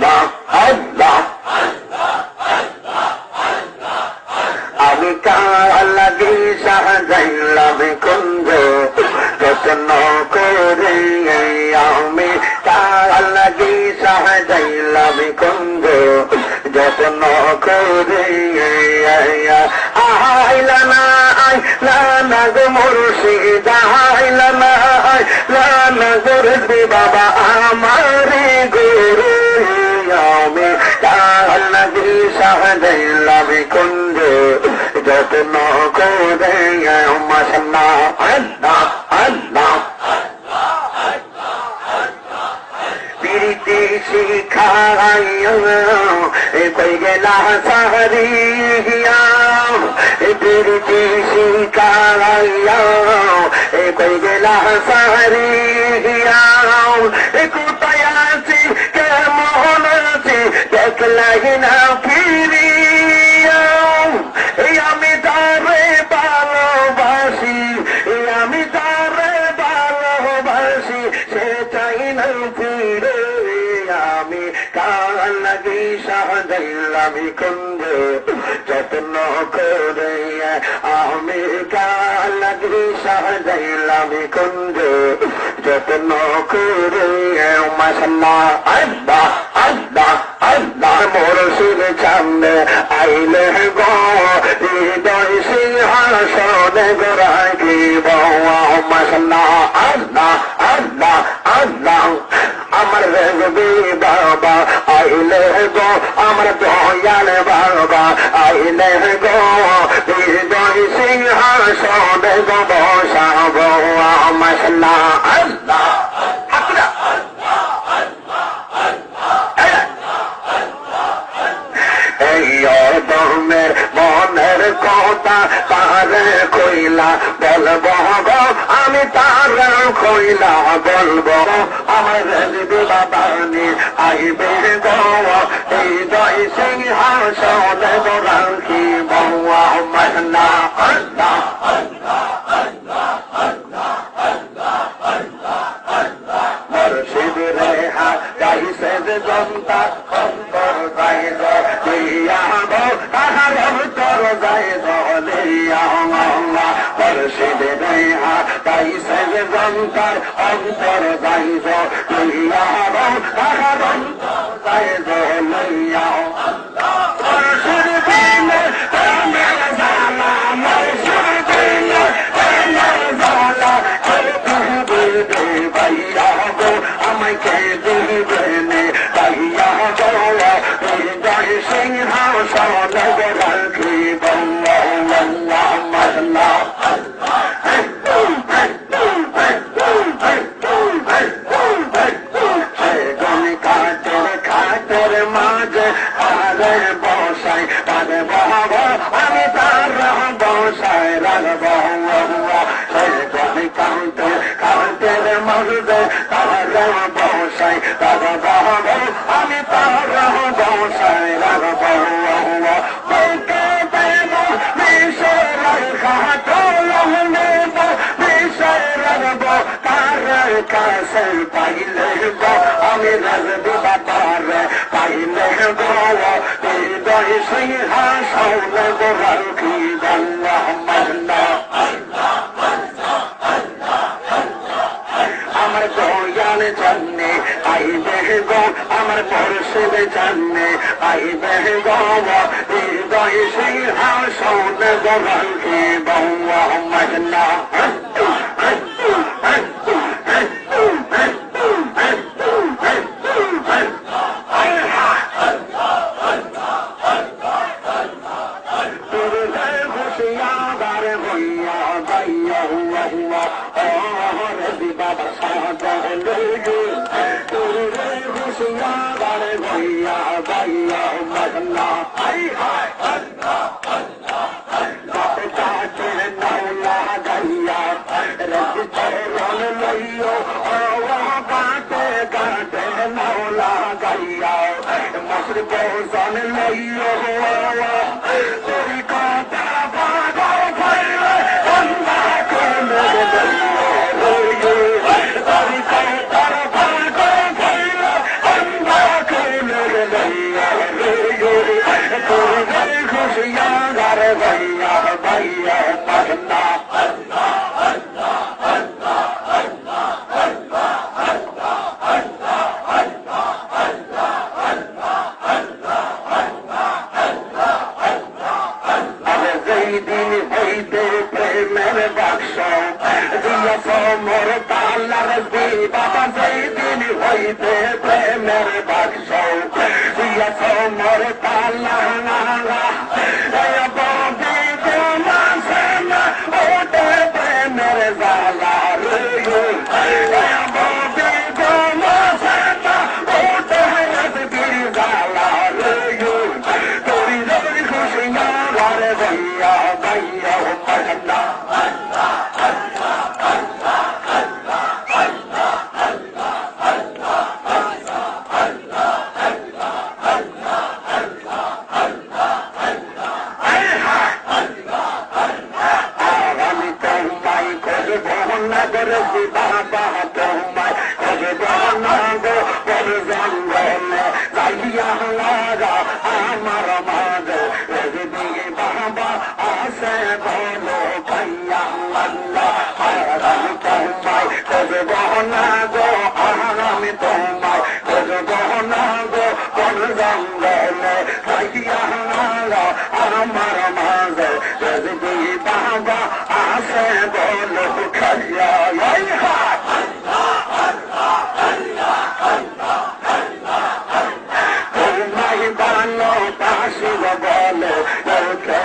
আল্লাহ আল্লাহ আমি কালাগি সাহাযাইলাম কুঞ্জ যত্ন করে আমি কালাগি সাহাযাইলাম কুঞ্জ যত্ন করে আইলা না আইলা না গো মুর্শিদ আইলা না আইলা না গো রে বাবা আমার গুরু আমি কালাগি সাহাযাইলাম কুঞ্জ যত্ন করে মশলা আল্লাহ আল্লাহ প্রীতি শিখাইয়া কই গেলা সাহরিয়া প্রীতি শিখাইয়া কই গেলা সাহরিয়া কোথায় আছি দেখলাই না ফিরিয়া এই আমি তারে ভালোবাসি, এই আমি তারে ভালোবাসি, সে চাই না ফিরে। আমি কাল লাগি সাহায্যাম কুঞ্জ যত্ন করে আমি কাল লাগি সাহায্যাম কুঞ্জ যত্ন করে মশলা আল্লাহ। গো, হৃদয় সিংহাসনে গোরাগিব মশলা আল্লাহ আল্লাহ আল্লাহ। আমার রেগবি বাবা, আইলে গো, আমার দয়াল বাবা, আইলে গো, হৃদয় সিংহাসনে গো বসাব আল্লাহ আল্লাহ। কথা তার কইলা বলব গো আমি তার কইলা বলব আমার রেলবে বাবানি আইবে গো রেহা সঙ্গে জনতার অন্তর যায় দিয়াব তাহার অন্তর যায় জলিয়া মুর্শিদ কাউন্টের মাঝে তার বসাই তার বহাব আমি তার বসাই রাখব বুকে দেব বিষের খাটল নেব বিষের রাখব তার কাছে পাইলে আমি রাখব বাবার পাইলে গো হৃদয় সিংহাসন গো আমার পরশুদ জানে আইবে গো হৃদয় সিংহাসন গো রাখি বাংলা नौला गैयान लैयो नौला गैया मस लैयो বাদশাহ দিয়াছ মোর তালার দি বাবা সেই দিন হইতে প্রেমের বাদশাহ দিয়াছ মোর তোমায় করব না গো আমি তোমায়। করব না গো করে জঙ্গলে যাইয়া লাগা আমার মাঝে। দিকে বাবা আসে বলো হাত তোমায় ভালো পাশিব বলে লোকে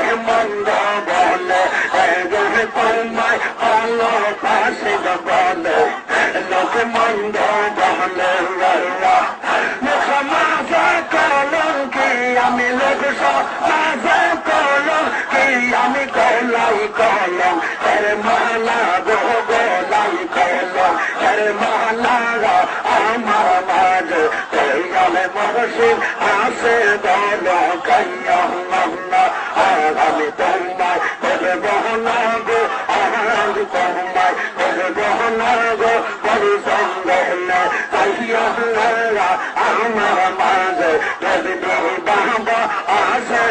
কলম এর মালা গো আমার মাঝে গেলে মরশিদ আসে দল কাইয়া আমি তোমায় করে বহনা গো আহার তোমায় করে বহনা গো। সঙ্গে কাইয়া আমার যদি বাবা, আসে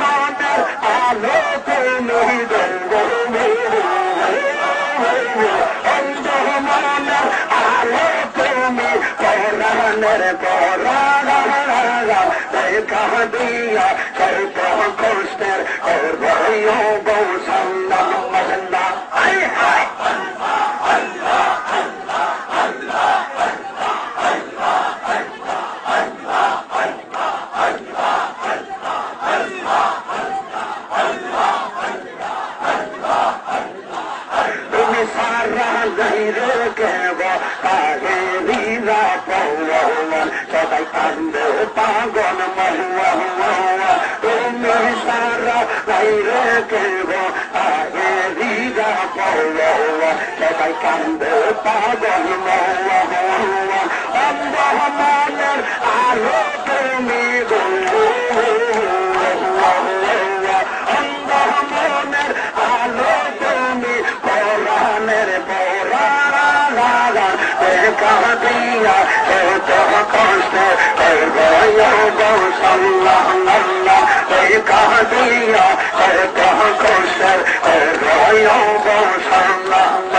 مان آلو ته آلو توهان چئي توهان ڪرشن گو سال সবাই কান্দে পাগল অন্ধমনের আলো তুমি অন্ধমনের আলো তুমি পরাণের পরাণ কাহিয়া কষ্ট সাল্লাহ কাহিয়া